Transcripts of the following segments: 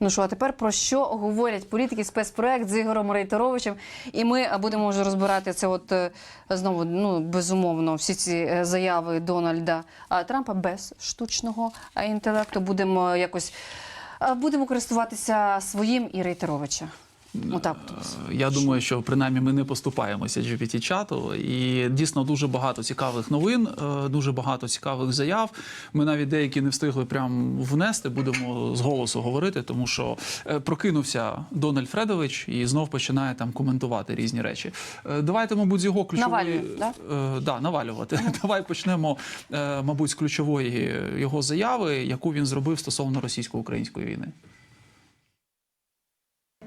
Ну що, а тепер про що говорять політики спецпроект з Ігорем Рейтеровичем? І ми будемо вже розбирати це. От е, знову ну безумовно, всі ці е, заяви Дональда Трампа без штучного е, інтелекту. Будемо якось будемо користуватися своїм і Рейтеровича. Отак. Е, Я думаю, що принаймні ми не поступаємося GPT-чату. І дійсно дуже багато цікавих новин, е, дуже багато цікавих заяв. Ми навіть деякі не встигли прям внести, будемо з голосу говорити, тому що е, прокинувся Дональд Фредович і знов починає там коментувати різні речі. Давайте, мабуть, з його ключової да? Да, навалювати. Давай почнемо, мабуть, з ключової його заяви, яку він зробив стосовно російсько-української війни.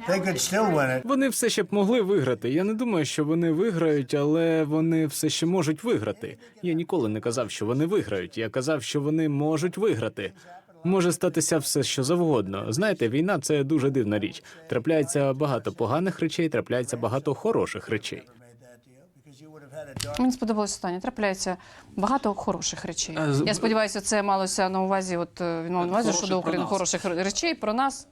They could still win it. Вони все ще б могли виграти. Я не думаю, що вони виграють, але вони все ще можуть виграти. Я ніколи не казав, що вони виграють. Я казав, що вони можуть виграти. Може статися все, що завгодно. Знаєте, війна це дуже дивна річ. Трапляється багато поганих речей, трапляється багато хороших речей. Мені сподобалось останнє. Трапляється багато хороших речей. Е, Я сподіваюся, це малося на увазі. От е, він мав на увазі щодо України хороших речей про нас.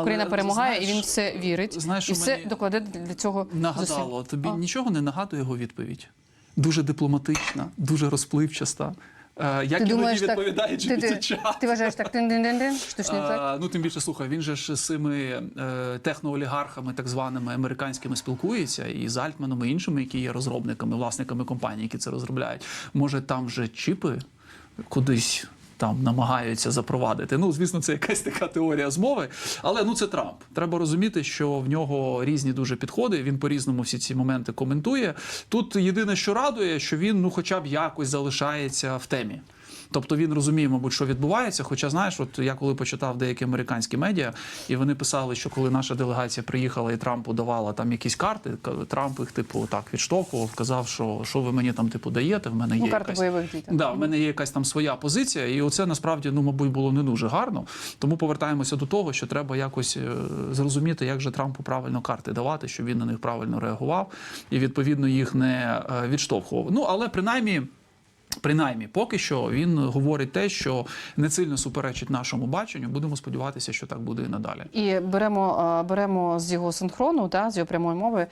Україна перемагає, знаєш, і він все вірить. знаєш, і все докладе для цього Нагадало, зусиль. тобі А. нічого не нагадує його відповідь? Дуже дипломатична, дуже розпливчаста. Е, Як Ти думаєш, так, відповідає ти, ти, GPT-чат. ти вважаєш так, тин-дин-дин-дин, штучний інтелект? А, ну тим більше слухай, він же ж з цими е, техноолігархами, так званими американськими, спілкується і з Альтманом, і іншими, які є розробниками, власниками компаній, які це розробляють. Може, там вже чіпи кудись. Там намагаються запровадити. Ну, звісно, це якась така теорія змови. Але ну це Трамп. Треба розуміти, що в нього різні дуже підходи. Він по-різному всі ці моменти коментує. Тут єдине, що радує, що він ну, хоча б якось залишається в темі. Тобто він розуміє, мабуть, що відбувається. Хоча, знаєш, от я коли почитав деякі американські медіа, і вони писали, що коли наша делегація приїхала і Трампу давала там якісь карти, Трамп їх типу так відштовхував, казав, що що ви мені там типу даєте. В мене є Ну, карти якась... бойових дій. Да, в мене є якась там своя позиція, і оце насправді ну, мабуть, було не дуже гарно. Тому повертаємося до того, що треба якось е, зрозуміти, як же Трампу правильно карти давати, щоб він на них правильно реагував і відповідно їх не е, відштовхував. Ну але принаймні. Принаймні, поки що він говорить те, що не сильно суперечить нашому баченню. Будемо сподіватися, що так буде і надалі. І беремо, беремо з його синхрону, та, з його прямої мови,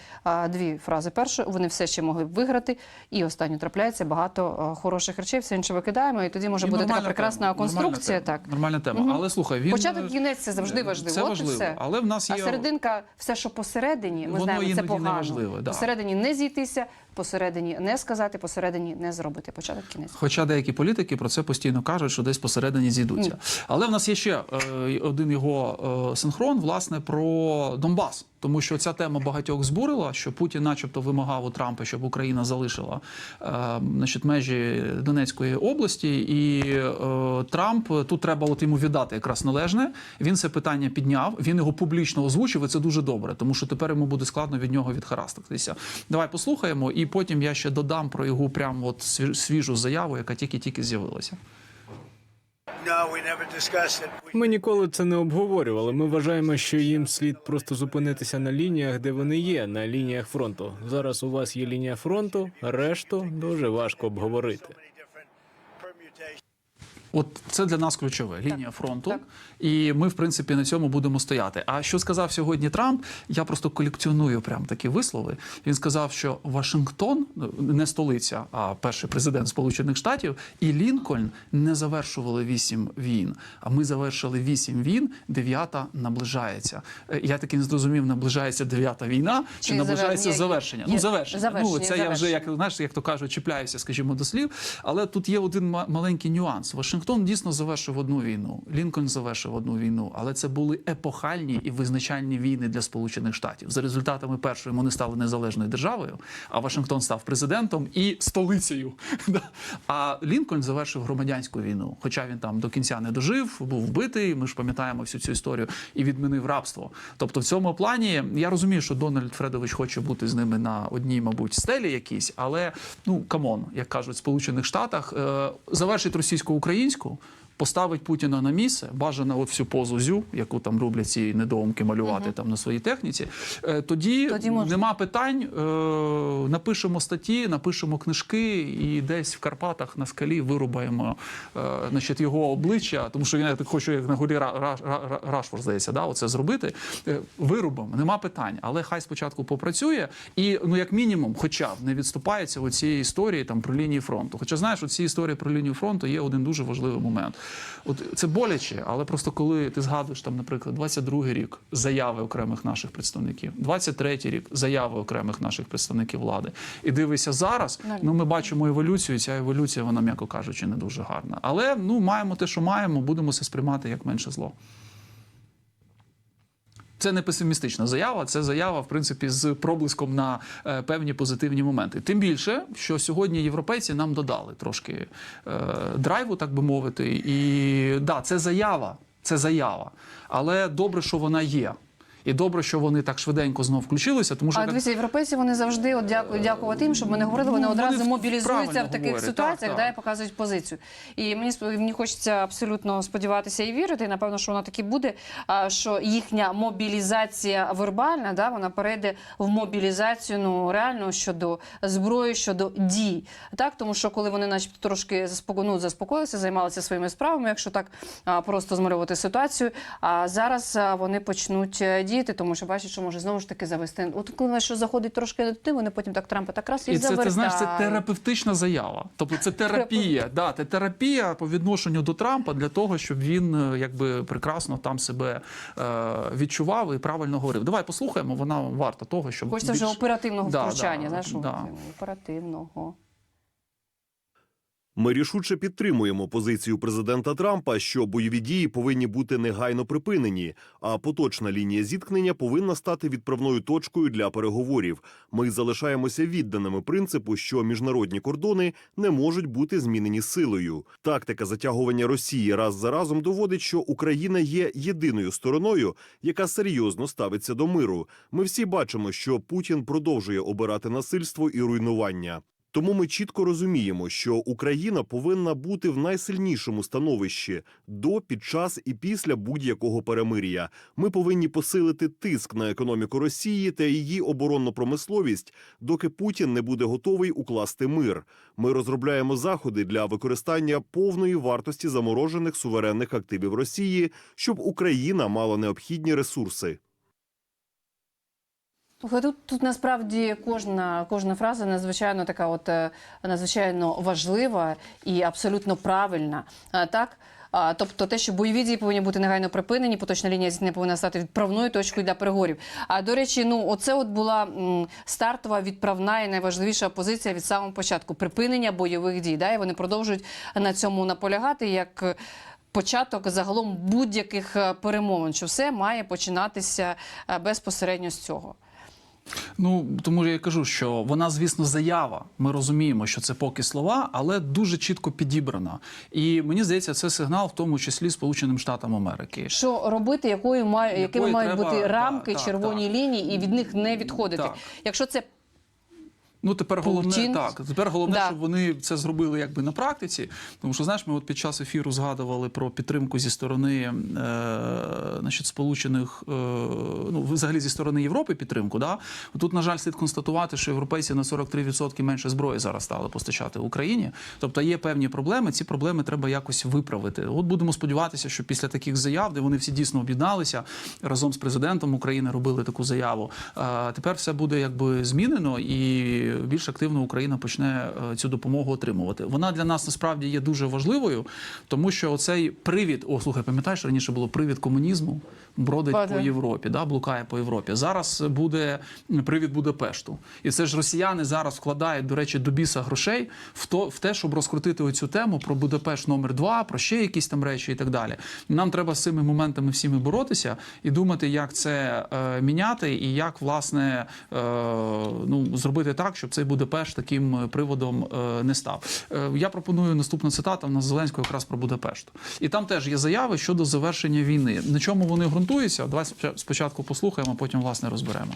дві фрази. Перше, вони все ще могли б виграти, і останню трапляється багато хороших речей, все інше викидаємо, і тоді може І бути така прекрасна тема, конструкція. Нормальна Так. нормальна тема. Мгм. Але слухай, він Початок кінець це завжди важливо. Це важливо, все. але в нас є А серединка, все, що посередині, ми Воно знаємо, це погано. неважливе, да. Посередині не зійтися, посередині не сказати, посередині не зробити. Початок кінець. Хоча деякі політики про це постійно кажуть, що десь посередині зійдуться. Але в нас є ще е, один його е, синхрон, власне, про Донбас. Тому що ця тема багатьох збурила, що Путін, начебто, вимагав у Трампа, щоб Україна залишила е, значить, межі Донецької області, і е, Трамп тут треба от йому віддати якраз належне. Він це питання підняв. Він його публічно озвучив. і Це дуже добре, тому що тепер йому буде складно від нього відхарастатися. Давай послухаємо, і потім я ще додам про його прям от свіжу заяву, яка тільки-тільки з'явилася. Ми ніколи це не обговорювали. Ми вважаємо, що їм слід просто зупинитися на лініях, де вони є, на лініях фронту. Зараз у вас є лінія фронту, решту дуже важко обговорити. От це для нас ключове лінія фронту, так. і ми, в принципі, на цьому будемо стояти. А що сказав сьогодні Трамп? Я просто колекціоную прям такі вислови. Він сказав, що Вашингтон не столиця, а перший президент Сполучених Штатів, і Лінкольн не завершували вісім війн. А ми завершили вісім війн, дев'ята наближається. Е, Я таки не зрозумів, наближається дев'ята війна чи, Чи наближається завер- завершення? є- Ну завершення. завершення, Ну це я вже як знаєш, як то кажуть, чіпляюся, скажімо, до слів. Але тут є один ма- маленький нюанс. Вашингтон дійсно завершив одну війну. Лінкольн завершив одну війну, але це були епохальні і визначальні війни для Сполучених Штатів. За результатами першої вони стали незалежною державою, а Вашингтон став президентом і столицею. А Лінкольн завершив громадянську війну. Хоча він там до кінця не дожив, був вбитий. Ми ж пам'ятаємо всю цю історію і відмінив рабство. Тобто, в цьому плані я розумію, що Дональд Фредович хоче бути з ними на одній, мабуть, стелі якійсь, але ну камон, як кажуть, в Сполучених Штатах е, завершить school поставить Путіна на місце, бажано от всю позу зю, яку там люблять ці недоумки малювати там на своїй техніці. е, Тоді, Тоді нема питань. е, Напишемо статті, напишемо книжки, і десь в Карпатах на скалі вирубаємо е, значить, його обличчя, тому що він хочу, як на горі Ра- Ра- Ра- Рашфор, здається, да, оце зробити. Вирубимо, нема питань. Але хай спочатку попрацює, і ну як мінімум, хоча б не відступається у цієї історії там про лінії фронту. Хоча знаєш, у цій історії про лінію фронту є один дуже важливий момент. От це боляче, але просто коли ти згадуєш там, наприклад, 22-й рік заяви окремих наших представників, 23-й рік заяви окремих наших представників влади, і дивишся зараз. Ну ми бачимо еволюцію. і Ця еволюція, вона м'яко кажучи, не дуже гарна. Але ну маємо те, що маємо, будемо це сприймати як менше зло. Це не песимістична заява, це заява, в принципі, з проблиском на е, певні позитивні моменти. Тим більше, що сьогодні європейці нам додали трошки е, драйву, так би мовити. І да, це заява, це заява. Але добре, що вона є. І добре, що вони так швиденько знов включилися, тому що А так- дивіться, європейці вони завжди от дякую, дякувати їм, щоб ми не говорили. Вони Ну, одразу вони мобілізуються в таких говорять. ситуаціях, Так, да, і показують позицію. І мені мені хочеться абсолютно сподіватися і вірити. І напевно, що вона таки буде. а, Що їхня мобілізація вербальна, да, вона перейде в мобілізацію ну реально щодо зброї, щодо дій. Так, тому що коли вони, начебто, трошки заспоко... ну, заспокоїлися, займалися своїми справами, якщо так просто змалювати ситуацію. А зараз вони почнуть е, діяти, тому що бачать, що може знову ж таки завести. От коли що заходить трошки не туди, вони потім так Трампа так раз і, І це, ти знаєш, це терапевтична заява. Тобто це терапія. Да, це терапія по відношенню до Трампа для того, щоб він е, якби прекрасно там себе е, відчував і правильно говорив. Давай послухаємо, вона варта того, щоб Хочеться вже оперативного Да, втручання. да, знаєш, да. оперативного. Ми рішуче підтримуємо позицію президента Трампа, що бойові дії повинні бути негайно припинені, а поточна лінія зіткнення повинна стати відправною точкою для переговорів. Ми залишаємося відданими принципу, що міжнародні кордони не можуть бути змінені силою. Тактика затягування Росії раз за разом доводить, що Україна є єдиною стороною, яка серйозно ставиться до миру. Ми всі бачимо, що Путін продовжує обирати насильство і руйнування. Тому ми чітко розуміємо, що Україна повинна бути в найсильнішому становищі до, під час і після будь-якого перемир'я. Ми повинні посилити тиск на економіку Росії та її оборонну промисловість, доки Путін не буде готовий укласти мир. Ми розробляємо заходи для використання повної вартості заморожених суверенних активів Росії, щоб Україна мала необхідні ресурси. Тут, тут насправді кожна, кожна фраза надзвичайно така, от е, надзвичайно важлива і абсолютно правильна. Так? А, тобто те, що бойові дії повинні бути негайно припинені, поточна лінія зіткнення повинна стати відправною точкою для переговорів. А до речі, ну оце от була стартова відправна і найважливіша позиція від самого початку припинення бойових дій. Да? І вони продовжують на цьому наполягати як. е, Початок загалом будь-яких е, перемовин, що все має починатися е, безпосередньо з цього. Ну тому я кажу, що вона, звісно, заява. Ми розуміємо, що це поки слова, але дуже чітко підібрана. І мені здається, це сигнал, в тому числі Сполученим Штатам Америки. Що робити, якою має, якими мають треба, бути рамки, так, червоні так. лінії, і від них не відходити. Так. Якщо це Ну тепер головне Путін. так. Тепер головне, Да. щоб вони це зробили якби на практиці. Тому що знаєш, ми от під час ефіру згадували про підтримку зі сторони е, значить, сполучених, е, ну взагалі зі сторони Європи підтримку. Да? Тут, на жаль, слід констатувати, що європейці на 43% менше зброї зараз стали постачати Україні. Тобто є певні проблеми. Ці проблеми треба якось виправити. От будемо сподіватися, що після таких заяв, де вони всі дійсно об'єдналися разом з президентом України, робили таку заяву. е, Тепер все буде якби змінено і більш активно Україна почне е, цю допомогу отримувати. Вона для нас насправді є дуже важливою, тому що оцей привід, о, слухай, пам'ятаєш, раніше було привід комунізму, бродить Правда. по Європі, да, блукає по Європі. Зараз буде привід Будапешту. І це ж росіяни зараз вкладають, до речі, до біса грошей в то в те, щоб розкрутити оцю тему про Будапешт номер 2 про ще якісь там речі і так далі. Нам треба з цими моментами всіми боротися і думати, як це е, міняти, і як власне е, ну зробити так, щоб цей Будапешт таким е, приводом е, не став. Е, я пропоную наступна цитата в нас Зеленського якраз про Будапешт. І там теж є заяви щодо завершення війни. На чому вони ґрунтуються? Давай спочатку послухаємо, а потім власне розберемо.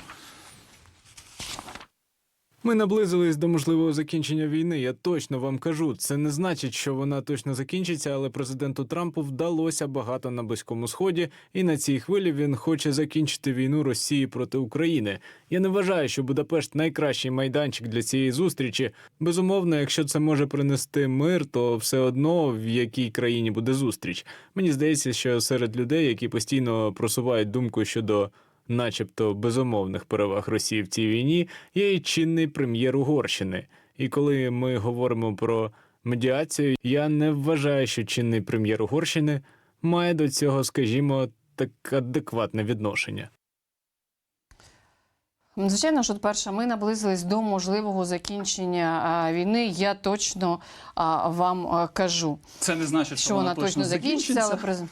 Ми наблизились до можливого закінчення війни. Я точно вам кажу. Це не значить, що вона точно закінчиться, але президенту Трампу вдалося багато на близькому сході, і на цій хвилі він хоче закінчити війну Росії проти України. Я не вважаю, що Будапешт найкращий майданчик для цієї зустрічі. Безумовно, якщо це може принести мир, то все одно в якій країні буде зустріч. Мені здається, що серед людей, які постійно просувають думку щодо начебто безумовних переваг Росії в цій війні, є і чинний прем'єр Угорщини. І коли ми говоримо про медіацію, я не вважаю, що чинний прем'єр Угорщини має до цього, скажімо, так адекватне відношення. Звичайно, що перше, ми наблизились до можливого закінчення а, війни. Я точно а, вам а, кажу, Це не значить, що, що вона точно закінчиться, але приз-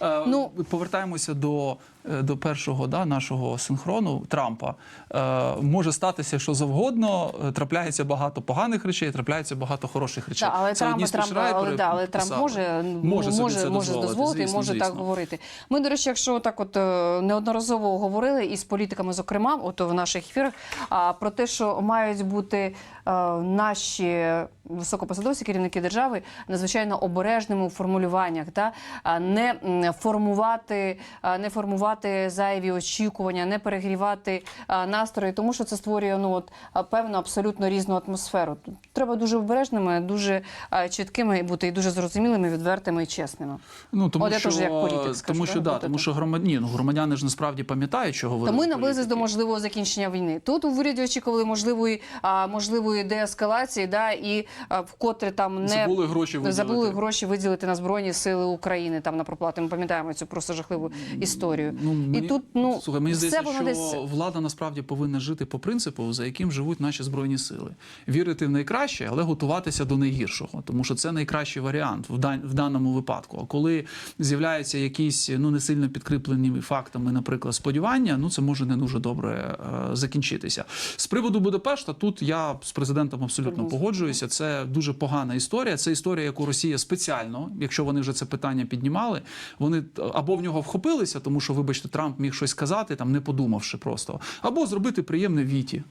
Е, Ну- повертаємося до, до першого да, нашого синхрону Трампа. Е, може статися, що завгодно. е, Трапляється багато поганих речей, трапляється багато хороших речей. Так, але Це Трамп, Трамп, але, да, але Трамп може, Може собі може, це може дозволити, дозволити і звісно, може так говорити. Ми, до речі, якщо так от е, неодноразово говорили із політиками, зокрема, от в наших ефірах, а, про те, що мають бути е, наші високопосадовці, керівники держави, надзвичайно обережними у формулюваннях, та не формувати, не формувати зайві очікування, не перегрівати настрої, тому що це створює ну от певну абсолютно різну атмосферу. Треба дуже обережними, дуже чіткими бути і дуже зрозумілими, відвертими і чесними. Ну тому От я що, як політик скажу, тому що да, тому що громадяни, ну, громадяни ж насправді пам'ятають, що говорили. Та ми наблизились до можливого закінчення війни. Тут у уряді очікували можливої а, можливої деескалації, да і вкотре там не Забули гроші виділити. забули гроші виділити на збройні сили України там на проплату. Ми пам'ятаємо цю просто жахливу історію. Ну, і мені- тут ну слухай, мені здається, що десь влада насправді повинна жити по принципу, за яким живуть наші збройні сили. Вірити в найкраще, але готуватися до найгіршого, тому що це найкращий варіант в, дан- в даному випадку. А коли з'являються якісь ну не сильно підкріплені фактами, наприклад, сподівання, ну це може не дуже добре е, закінчитися. З приводу Будапешта, тут я з президентом абсолютно погоджуюся. Це дуже погана історія. Це історія, яку Росія спеціально, якщо вони вже це питання піднімали, вони або в нього вхопилися, тому що, вибачте, Трамп міг щось сказати, там не подумавши просто, або зробити приємне віті.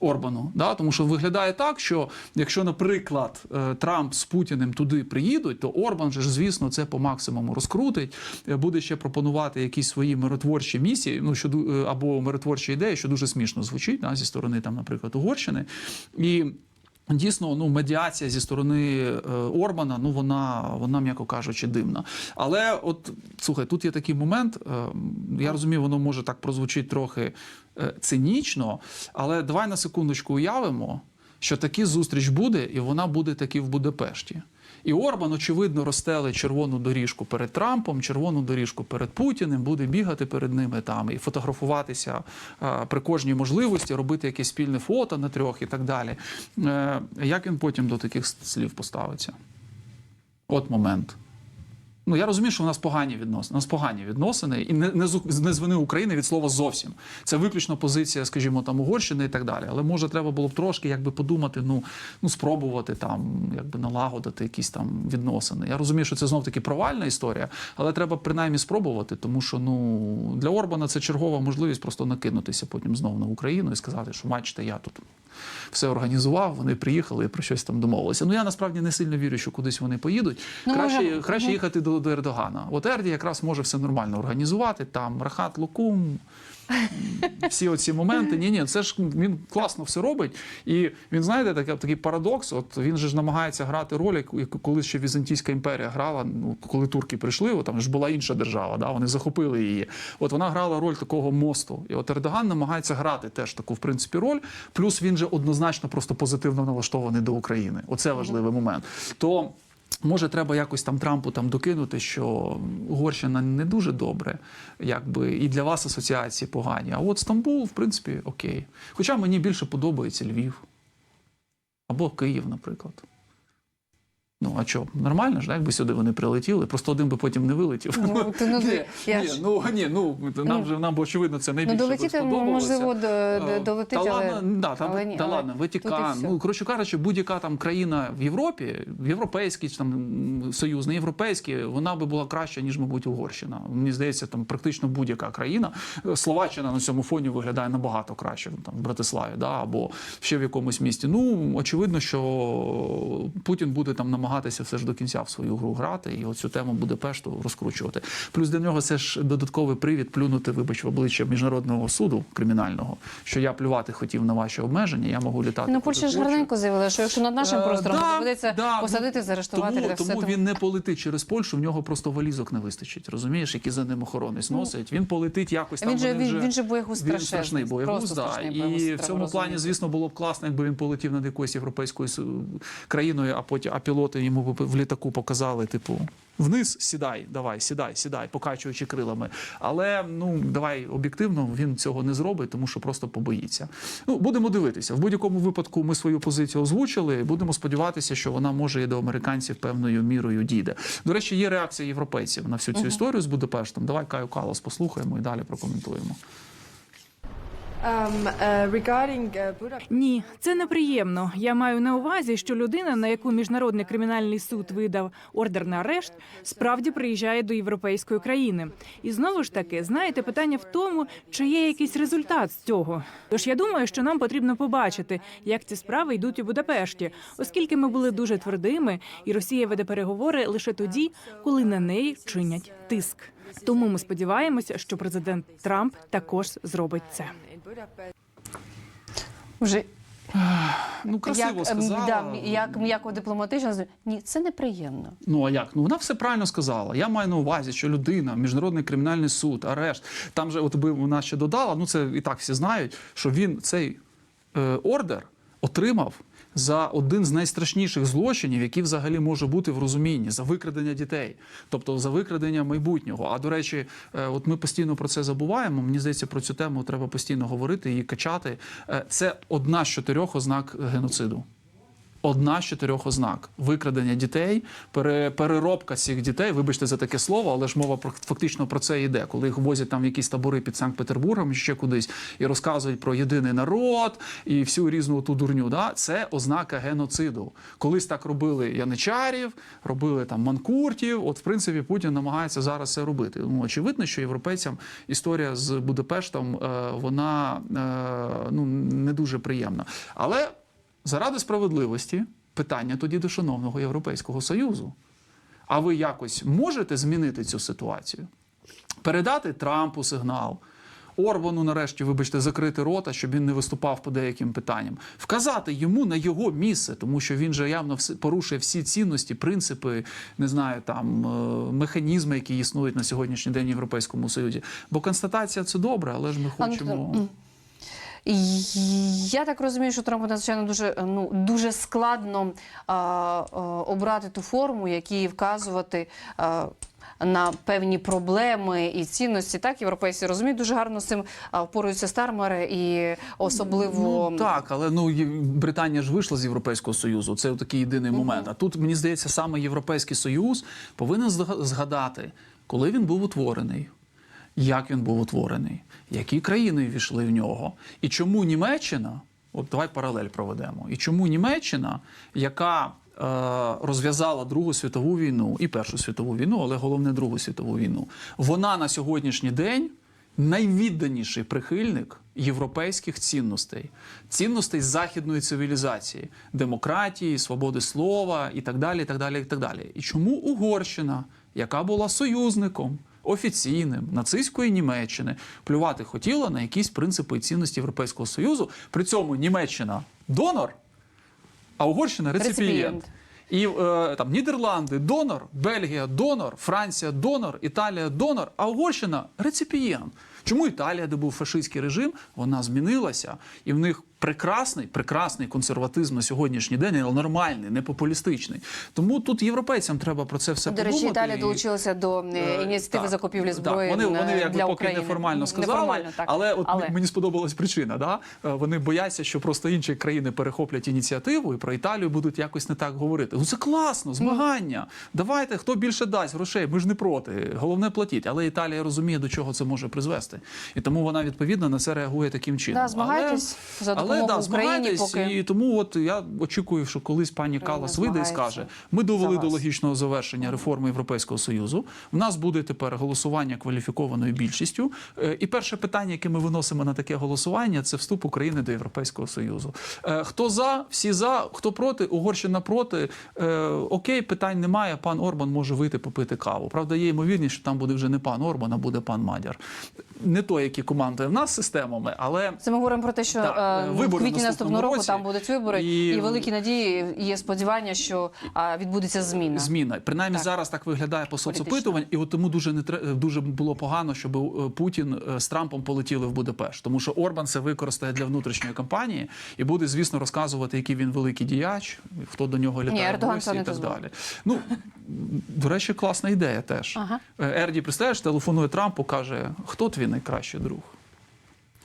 Орбану, да? тому що виглядає так, що якщо, наприклад, е, Трамп з Путіним туди приїдуть, то Орбан же ж, звісно, це по максимуму розкрутить, е, буде ще пропонувати якісь свої миротворчі місії, ну що е, або миротворчі ідеї, що дуже смішно звучить да, зі сторони там, наприклад, Угорщини. І Дійсно, ну медіація зі сторони е, Орбана, ну вона, вона, м'яко кажучи, дивна. Але от слухай, тут є такий момент. е, я розумію, воно може так прозвучить трохи е, цинічно, але давай на секундочку уявимо, що такі зустріч буде, і вона буде таки в Будапешті. І Орбан, очевидно, розстелить червону доріжку перед Трампом, червону доріжку перед Путіним, буде бігати перед ними там і фотографуватися е, при кожній можливості, робити якесь спільне фото на трьох і так далі. Е, як він потім до таких слів поставиться? От момент. Ну я розумію, що у нас погані відносини. У нас погані відносини, і не, не, не з вини України від слова зовсім. Це виключно позиція, скажімо, там Угорщини і так далі. Але може треба було б трошки якби подумати, ну, ну спробувати там, якби налагодити якісь там відносини. Я розумію, що це знов таки провальна історія, але треба принаймні спробувати, тому що ну для Орбана це чергова можливість просто накинутися потім знову на Україну і сказати, що бачите, я тут все організував, вони приїхали і про щось там домовилися. Ну я насправді не сильно вірю, що кудись вони поїдуть. Ну, краще, може, краще їхати до, до Ердогана. От Ерді якраз може все нормально організувати. Там Рахат Лукум. Всі оці моменти. Ні, ні, це ж він класно все робить. І він знаєте, такий, такий парадокс. От він же ж намагається грати роль, яку коли ще Візантійська імперія грала. Ну коли турки прийшли, от там ж була інша держава, да, вони захопили її. От вона грала роль такого мосту. І от Ердоган намагається грати теж таку, в принципі, роль. Плюс він же однозначно просто позитивно налаштований до України. Оце важливий момент. То Може, треба якось там Трампу там докинути, що Угорщина не дуже добре, якби і для вас асоціації погані. А от Стамбул, в принципі, окей. Хоча мені більше подобається Львів або Київ, наприклад. Ну а що, нормально ж, якби сюди вони прилетіли, просто один би потім не вилетів. Ну, ти, ну, ні, я ні, ж- ну ні, ну нам же нам очевидно це Ну, найбільше долетіти, можливо, Е, долетить, та але- ладно, да, там, але ні, та але ладно, все. Ну коротше кажучи, будь-яка там країна в Європі, в європейський там союз, не європейський, вона би була краща ніж, мабуть, Угорщина. Мені здається, там практично будь-яка країна. Словаччина на цьому фоні виглядає набагато краще, там в Братиславі, да, або ще в якомусь місті. Ну очевидно, що Путін буде там намагатися все ж до кінця в свою гру грати, і оцю тему Будапешту розкручувати. Плюс для нього це ж додатковий привід плюнути, вибач, в обличчя міжнародного суду кримінального, що я плювати хотів на ваші обмеження, я можу літати. Ну, Польща ж гарненько заявила, що якщо над нашим Е, простором да, доведеться да, посадити, ну, заарештувати, Тому, все. тому він не полетить через Польщу, в нього просто валізок не вистачить. Розумієш, які за ним охоронець носить. Він полетить якось там. Він же- він- він же боягуз Він страшний боягуз, да. страшний І в цьому плані, звісно, було б класно, якби він полетів над якоюсь європейською країною, а потім а пілоти йому в літаку показали, типу. Вниз сідай, давай, сідай, сідай, покачуючи крилами. Але ну давай об'єктивно він цього не зробить, тому що просто побоїться. Ну будемо дивитися. В будь-якому випадку ми свою позицію озвучили. і Будемо сподіватися, що вона може і до американців певною мірою дійде. До речі, є реакція європейців на всю цю історію з Будапештом. Давай Каю Калас послухаємо і далі прокоментуємо. Ні, це неприємно. Я маю на увазі, що людина, на яку міжнародний кримінальний суд видав ордер на арешт, справді приїжджає до європейської країни. І знову ж таки, знаєте, питання в тому, чи є якийсь результат з цього. Тож я думаю, що нам потрібно побачити, як ці справи йдуть у Будапешті, оскільки ми були дуже твердими, і Росія веде переговори лише тоді, коли на неї чинять тиск. Тому ми сподіваємося, що президент Трамп також зробить це. Вже Ну красиво як, ем, сказала. да, як м'яко дипломатично, ні, це неприємно. Ну а як? Ну вона все правильно сказала. Я маю на увазі, що людина, міжнародний кримінальний суд, арешт. Там же, от би вона ще додала, ну це і так всі знають, що він цей е, ордер отримав. За один з найстрашніших злочинів, які взагалі може бути в розумінні, за викрадення дітей, тобто за викрадення майбутнього. А до речі, е, от ми постійно про це забуваємо. Мені здається, про цю тему треба постійно говорити, і качати. Е, Це одна з чотирьох ознак геноциду одна з чотирьох ознак: викрадення дітей, пере- переробка цих дітей. Вибачте за таке слово, але ж мова про фактично про це йде, коли їх возять там в якісь табори під Санкт-Петербургом, ще кудись, і розказують про єдиний народ і всю різну ту дурню. Да? Це ознака геноциду. Колись так робили яничарів, робили там манкуртів. От, в принципі, Путін намагається зараз це робити. Ну, очевидно, що європейцям історія з Будапештом е, вона е, ну, не дуже приємна. Але заради справедливості питання тоді до шановного Європейського Союзу. А ви якось можете змінити цю ситуацію? Передати Трампу сигнал, Орбану, нарешті, вибачте, закрити рота, щоб він не виступав по деяким питанням, вказати йому на його місце, тому що він же явно порушує всі цінності, принципи, не знаю, там е, механізми, які існують на сьогоднішній день в Європейському Союзі. Бо констатація це добре, але ж ми хочемо. Я так розумію, що Трампу надзвичайно дуже ну дуже складно а, а, обрати ту форму, які вказувати. А, на певні проблеми і цінності, так європейці розуміють дуже гарно з цим а, впоруються стармери і особливо Ну, так, але ну Британія ж вийшла з Європейського Союзу. Це такий єдиний момент. А тут мені здається, саме Європейський Союз повинен зга- згадати, коли він був утворений. Як він був утворений, які країни ввійшли в нього, і чому Німеччина, от давай паралель проведемо, і чому Німеччина, яка е, розв'язала Другу світову війну і Першу світову війну, але головне Другу світову війну, вона на сьогоднішній день найвідданіший прихильник європейських цінностей, цінностей західної цивілізації, демократії, свободи слова і так далі. І так далі, і так далі. І чому Угорщина, яка була союзником офіційним нацистської Німеччини, плювати хотіла на якісь принципи і цінності Європейського Союзу, при цьому Німеччина донор, а Угорщина реципієнт. І е, там Нідерланди донор, Бельгія донор, Франція донор, Італія донор, а Угорщина реципієнт. Чому Італія, де був фашистський режим, вона змінилася, і в них прекрасний, прекрасний консерватизм на сьогоднішній день, але нормальний, не популістичний. Тому тут європейцям треба про це все До речі. Італія і- долучилася до е, Е, ініціативи так, закупівлі так. зброї Вони, вони е, якби поки України. неформально сказали, Неформально, так. але от але... мені сподобалась причина. Да? Е, Вони бояться, що просто інші країни перехоплять ініціативу і про Італію будуть якось не так говорити. Ну це класно, змагання. Давайте хто більше дасть грошей. Ми ж не проти. Головне платіть. Але Італія розуміє, до чого це може призвести, і тому вона відповідно на це реагує таким чином. Да, змагайтесь за але, да, Україні, поки і тому от я очікую, що колись пані Калас вийде і скаже: ми довели до логічного завершення реформи Європейського союзу. В нас буде тепер голосування кваліфікованою більшістю. Е, І перше питання, яке ми виносимо на таке голосування, це вступ України до Європейського союзу. Е, Хто за, всі за, хто проти, Угорщина проти. Е, Окей, питань немає. Пан Орбан може вийти попити каву. Правда, є ймовірність, що там буде вже не пан Орбан, а буде пан Мадяр. Не той, який командує в нас системами, але Це ми говоримо про те, що Так, е, вибори в квітні наступного року році. там будуть вибори, І- і, великі надії і є сподівання, що відбудеться зміна. зміна. Принаймні Так. зараз так виглядає по Політично. і от тому дуже не дуже було погано, щоб е, Путін е, з Трампом полетіли в Будапешт, тому що Орбан це використає для внутрішньої кампанії і буде, звісно, розказувати, який він великий діяч, хто до нього літає Ердоган в гості і так далі. Ну до речі, класна ідея теж. Ага. Е, Ерді, представляєш, телефонує Трампу, каже: хто твій найкращий друг?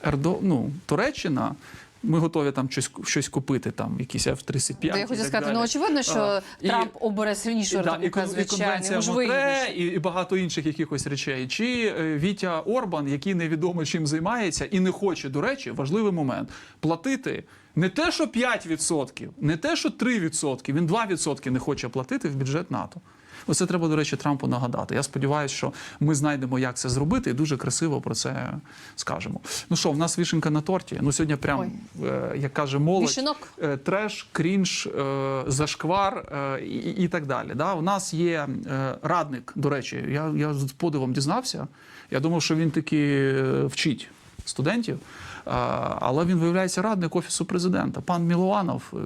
Ердо, ну, Туреччина. Ми готові там щось, щось купити, там якісь F-35. Та я хочу сказати, далі. ну очевидно, що А, і- Трамп обере сильнішу і, да, і, і звичайно, Монтре, і, і багато інших якихось речей. Чи е, Вітя Орбан, який невідомо чим займається і не хоче, до речі, важливий момент платити. Не те, що 5%, не те, що 3%, він 2% не хоче платити в бюджет НАТО. Оце треба, до речі, Трампу нагадати. Я сподіваюся, що ми знайдемо, як це зробити, і дуже красиво про це скажемо. Ну що, в нас вишенка на торті. Ну сьогодні прям, е, як каже молодь, е, треш, крінж, е, зашквар е, і, і так далі. Да? У нас є е, радник, до речі, я, я з подивом дізнався. Я думав, що він таки е, вчить студентів. Але він виявляється радник офісу президента. Пан Мілованов е,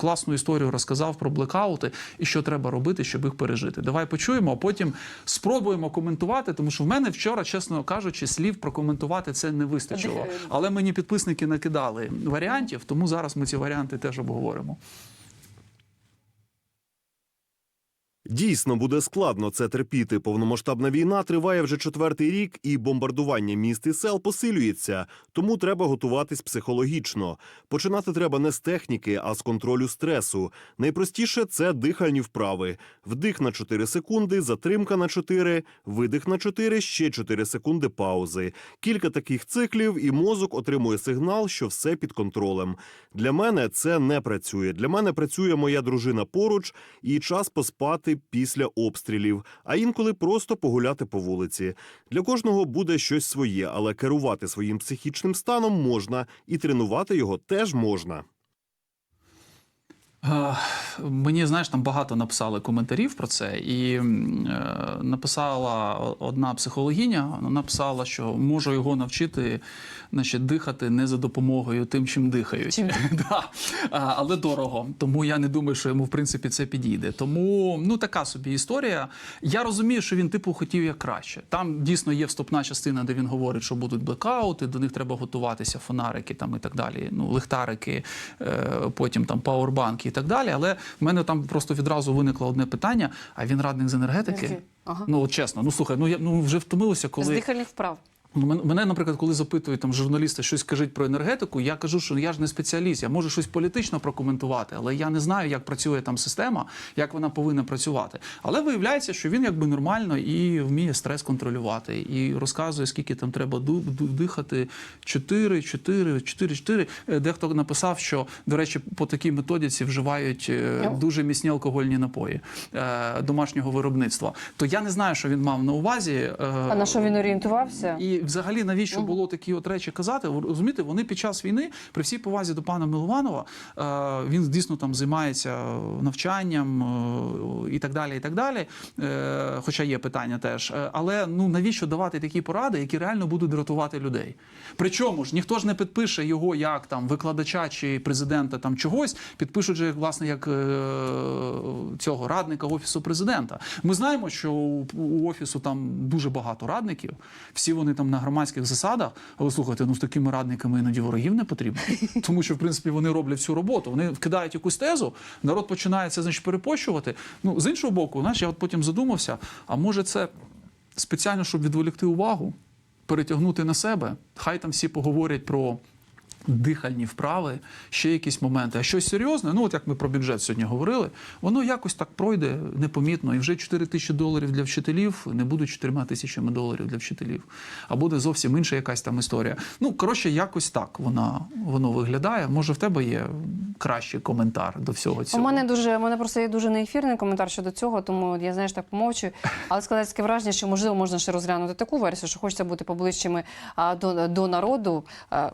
класну історію розказав про блекаути і що треба робити, щоб їх пережити. Давай почуємо, а потім спробуємо коментувати, тому що в мене вчора, чесно кажучи, слів прокоментувати це не вистачило. Але мені підписники накидали варіантів, тому зараз ми ці варіанти теж обговоримо. Дійсно буде складно це терпіти. Повномасштабна війна триває вже четвертий рік, і бомбардування міст і сел посилюється. Тому треба готуватись психологічно. Починати треба не з техніки, а з контролю стресу. Найпростіше це дихальні вправи. Вдих на 4 секунди, затримка на 4, видих на 4, ще 4 секунди паузи. Кілька таких циклів, і мозок отримує сигнал, що все під контролем. Для мене це не працює. Для мене працює моя дружина поруч і час поспати після обстрілів, а інколи просто погуляти по вулиці. Для кожного буде щось своє, але керувати своїм психічним станом можна, і тренувати його теж можна. Е, Мені знаєш, там багато написали коментарів про це, і е, написала одна психологиня. Вона написала, що можу його навчити значить, дихати не за допомогою тим, чим дихають. Чим? да. А, Але дорого. Тому я не думаю, що йому в принципі це підійде. Тому ну така собі історія. Я розумію, що він типу хотів як краще. Там дійсно є вступна частина, де він говорить, що будуть блекаути, до них треба готуватися, фонарики там і так далі. Ну, лихтарики, е, потім там пауербанки так далі. Але в мене там просто відразу виникло одне питання: а він радник з енергетики? Ага. Ну от чесно, ну слухай, ну я ну вже втомилося, коли З дихальних вправ. Мен- Мене, наприклад, коли запитують там журналісти, щось кажуть про енергетику, я кажу, що я ж не спеціаліст, я можу щось політично прокоментувати, але я не знаю, як працює там система, як вона повинна працювати. Але виявляється, що він якби нормально і вміє стрес контролювати, і розказує, скільки там треба дихати. 4, 4, 4, 4. Е, Дехто написав, що, до речі, по такій методиці вживають е, дуже міцні алкогольні напої е, домашнього виробництва. То я не знаю, що він мав на увазі. е, А на що він орієнтувався? і взагалі навіщо було такі от речі казати? Розумієте, вони під час війни, при всій повазі до пана Милованова, е, він дійсно там займається навчанням е, і так далі. і так далі. Е, Хоча є питання теж. Але ну навіщо давати такі поради, які реально будуть дратувати людей? Причому ж ніхто ж не підпише його як там викладача чи президента там чогось, підпишуть же власне як е, цього радника офісу президента. Ми знаємо, що у, у офісу там дуже багато радників, всі вони там на громадських засадах. Але слухайте, ну з такими радниками іноді ворогів не потрібно. Тому що, в принципі, вони роблять всю роботу. Вони вкидають якусь тезу, народ починає це значить перепощувати. Ну з іншого боку, знаєш, я от потім задумався: а може це спеціально, щоб відволікти увагу, перетягнути на себе. Хай там всі поговорять про. Дихальні вправи, ще якісь моменти. А щось серйозне, ну от як ми про бюджет сьогодні говорили, воно якось так пройде непомітно. І вже 4 тисячі доларів для вчителів не будуть 4 тисячами доларів для вчителів, а буде зовсім інша якась там історія. Ну коротше, якось так вона воно виглядає. Може, в тебе є кращий коментар до всього У мене дуже у мене просто є дуже неефірний коментар щодо цього, тому я знаєш так помовчую. Але складається таке враження, що можливо можна ще розглянути таку версію, що хочеться бути поближчими а, до, до народу. А,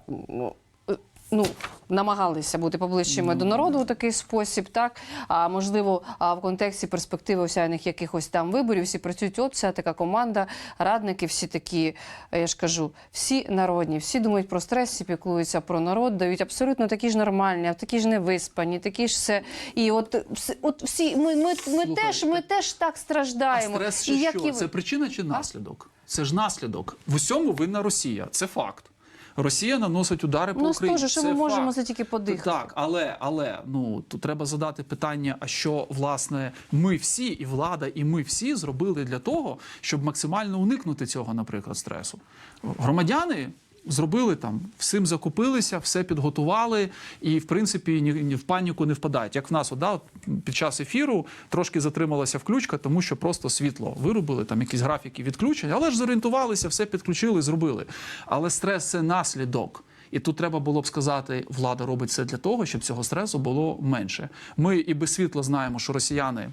ну, намагалися бути поближчими до народу у такий спосіб, так а можливо, а в контексті перспективи осяйних якихось там виборів всі працюють. От вся така команда, радники, всі такі, я ж кажу, всі народні, всі думають про стрес, всі піклуються про народ, дають абсолютно такі ж нормальні, а такі ж невиспані, такі ж все. І от, от всі ми, ми, ми теж ми теж так А страждаємо. стрес ще і як що? і. Це причина чи наслідок? Це ж наслідок. В усьому винна Росія. Це факт. Росія наносить удари по У Україні. Ну, що ми можемо факт. це тільки подихати. Так, але але ну тут треба задати питання: а що власне ми всі, і влада, і ми всі зробили для того, щоб максимально уникнути цього, наприклад, стресу. Громадяни. Зробили там, всім закупилися, все підготували, і в принципі ні, ні в паніку не впадають. Як в нас от, да, під час ефіру трошки затрималася включка, тому що просто світло вирубили, там якісь графіки відключення, але ж зорієнтувалися, все підключили, зробили. Але стрес це наслідок. І тут треба було б сказати, влада робить все для того, щоб цього стресу було менше. Ми і без світла знаємо, що росіяни.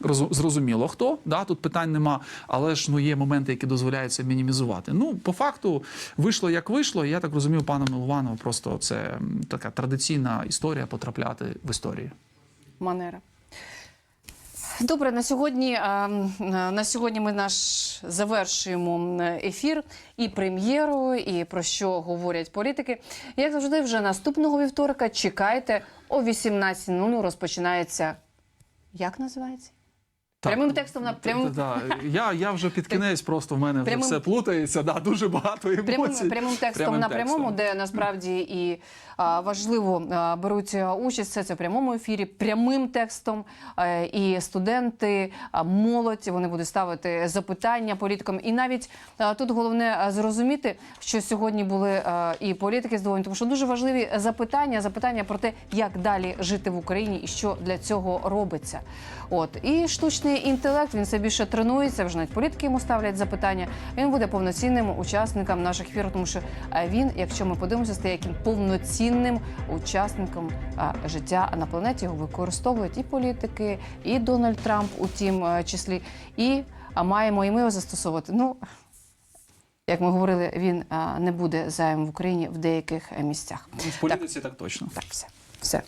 Розу- Зрозуміло хто, да, тут питань нема, але ж ну є моменти, які дозволяють це мінімізувати. Ну, по факту, вийшло як вийшло. Я так розумію, пана Милованова, просто це така традиційна історія потрапляти в історію. манера. Добре, на сьогодні, на сьогодні ми наш завершуємо ефір і прем'єру, і про що говорять політики. Як завжди, вже наступного вівторка чекайте о 18.00 розпочинається. Як називається? Прямим текстом на прямим Да, я, я вже під кінець, просто в мене вже все плутається. Да, дуже багато емоцій. прямим, прямим текстом Прямим на прямому, текстом. де насправді і а, важливо а, беруть участь все це в прямому ефірі, прямим текстом. е, і студенти, а, молодь вони будуть ставити запитання політикам. І навіть а, тут головне зрозуміти, що сьогодні були а, і політики здивовані, тому що дуже важливі запитання, запитання про те, як далі жити в Україні і що для цього робиться. От і штучний інтелект він все більше тренується. Вже навіть політики йому ставлять запитання. Він буде повноцінним учасником наших ефірів, тому що е, він, якщо ми подивимося, стає яким повноцінним учасником е, життя на планеті. Його використовують і політики, і Дональд Трамп у тім е, числі. І маємо і ми його застосовувати. Ну як ми говорили, він не буде зайвим в Україні в деяких місцях. В політиці так точно. Так, все, все.